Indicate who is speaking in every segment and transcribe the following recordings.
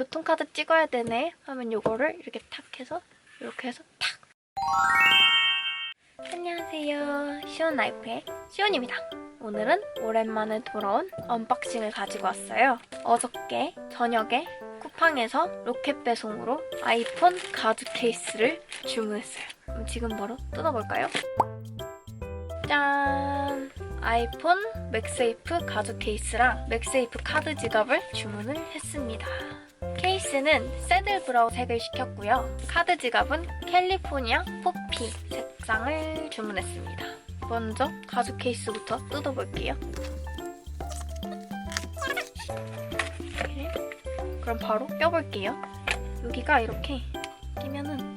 Speaker 1: 교통카드 찍어야 되네 하면 요거를 이렇게 탁 해서 이렇게 해서 탁. 안녕하세요. 시온 라이프의 시온입니다. 오늘은 오랜만에 돌아온 언박싱을 가지고 왔어요. 어저께 저녁에 쿠팡에서 로켓 배송으로 아이폰 가죽 케이스를 주문했어요. 지금 바로 뜯어볼까요? 짠! 아이폰 맥세이프 가죽 케이스랑 맥세이프 카드 지갑을 주문을 했습니다. 케이스는 새들 브라운 색을 시켰고요. 카드 지갑은 캘리포니아 포피 색상을 주문했습니다. 먼저 가죽 케이스부터 뜯어볼게요. 이렇게. 그럼 바로 껴볼게요. 여기가 이렇게 끼면은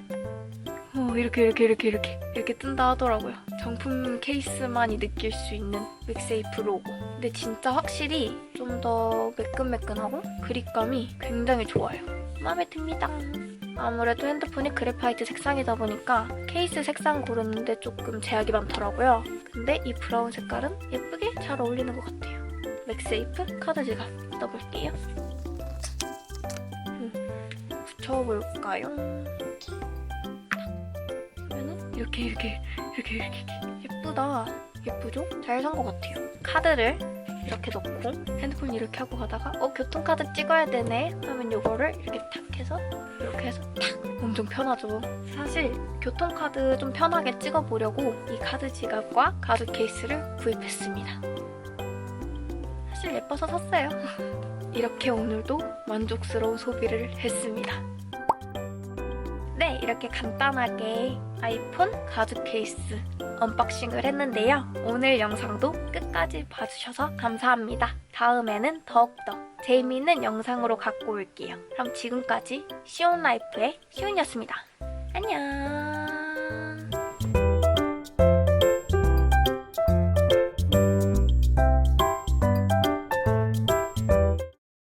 Speaker 1: 어, 이렇게 이렇게 이렇게 이렇게 이렇게 뜬다 하더라고요. 정품 케이스만이 느낄 수 있는 맥세이프 로고. 근데 진짜 확실히 좀 더 매끈매끈하고 그립감이 굉장히 좋아요. 마음에 듭니다. 아무래도 핸드폰이 그래파이트 색상이다 보니까 케이스 색상 고르는데 조금 제약이 많더라고요. 근데 이 브라운 색깔은 예쁘게 잘 어울리는 것 같아요. 맥세이프 카드 지갑 넣어볼게요. 음, 붙여볼까요? 그러면은 이렇게 이렇게 이렇게 이렇게. 예쁘다. 예쁘죠? 잘 산 것 같아요. 카드를 이렇게 넣고 핸드폰 이렇게 하고 가다가 어 교통카드 찍어야 되네. 하면 요거를 이렇게 탁 해서 이렇게 해서 탁! 엄청 편하죠. 사실 교통카드 좀 편하게 찍어보려고 이 카드 지갑과 가죽 케이스를 구입했습니다. 사실 예뻐서 샀어요. 이렇게 오늘도 만족스러운 소비를 했습니다 네, 이렇게 간단하게 아이폰 가죽 케이스 언박싱을 했는데요. 오늘 영상도 끝까지 봐주셔서 감사합니다. 다음에는 더욱더 재미있는 영상으로 갖고 올게요. 그럼 지금까지 시온라이프의 시온이었습니다. 안녕!